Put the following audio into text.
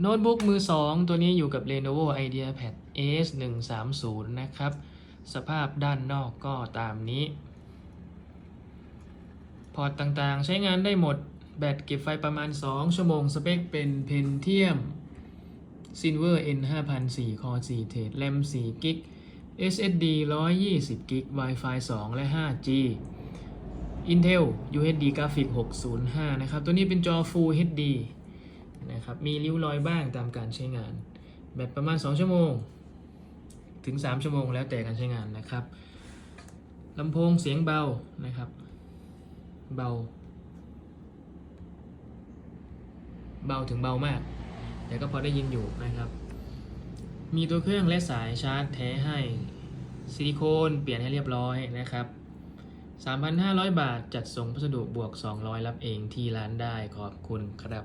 โน้ตบุ๊กมือ 2 ตัวนี้อยู่กับ Lenovo IdeaPad S 1 3 0นะครับ สภาพด้านนอกก็ตามนี้ พอร์ตต่างๆ ใช้งานได้หมด แบตเก็บไฟประมาณ 2 ชั่วโมง สเปคเป็น Pentium Silver N 5004 Core 4 Thread RAM 4 g b SSD 120 g b Wi-Fi 2 และ 5G Intel UHD Graphics 605 นะครับ ตัวนี้เป็นจอ Full HD นะครับ มีริ้วรอยบ้างตามการใช้งาน แบตประมาณ 2 ชั่วโมง ถึง 3 ชั่วโมงแล้วแต่การใช้งานนะครับลำโพงเสียงเบานะครับ เบา เบาถึงเบามาก แต่ก็พอได้ยินอยู่นะครับ มีตัวเครื่องและสายชาร์จแท้ให้ซิลิโคนเปลี่ยนให้เรียบร้อยนะครับ 3,500 บาทจัดส่งพัสดุบวก 200 รับเองที่ร้านได้ขอบคุณครับ